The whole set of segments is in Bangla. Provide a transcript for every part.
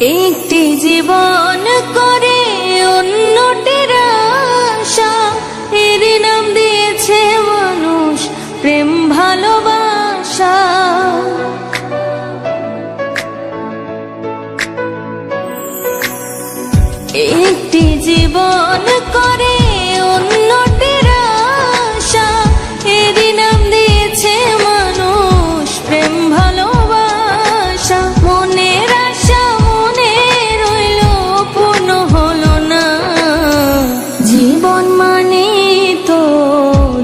একটি জীবন করে অন্যটির আশা। এর নাম দিয়েছে মানুষ প্রেম ভালোবাসা। একটি জীবন করে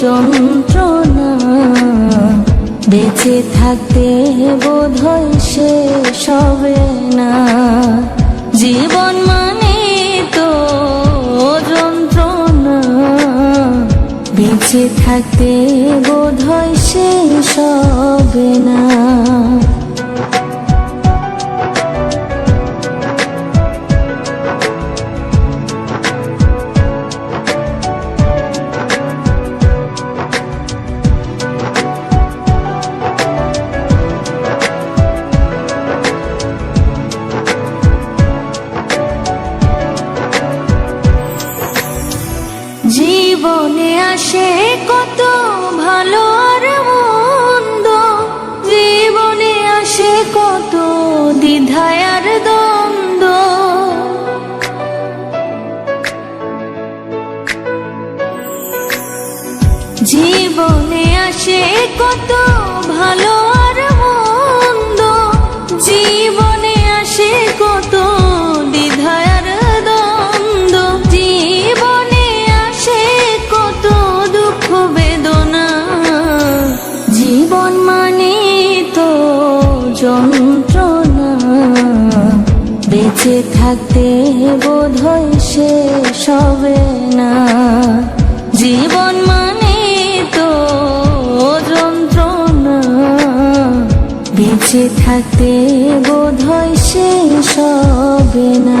যন্ত্রণা। বেঁচে থাকতে বোধ হয় শেষ হবে না। জীবন মানে তো যন্ত্রণা। বেঁচে থাকতে বোধ জীবনে আসে কত ভালো আর মন্দ। জীবনে আসে কত দ্বিধায় আর দ্বন্দ্ব। জীবনে আসে কত ভালো বেঁচে থাকতে বোধ হয় শেষ হবে না। জীবন মানে তো যন্ত্রণা। বেঁচে থাকতে বোধ হয় শেষ হবে না।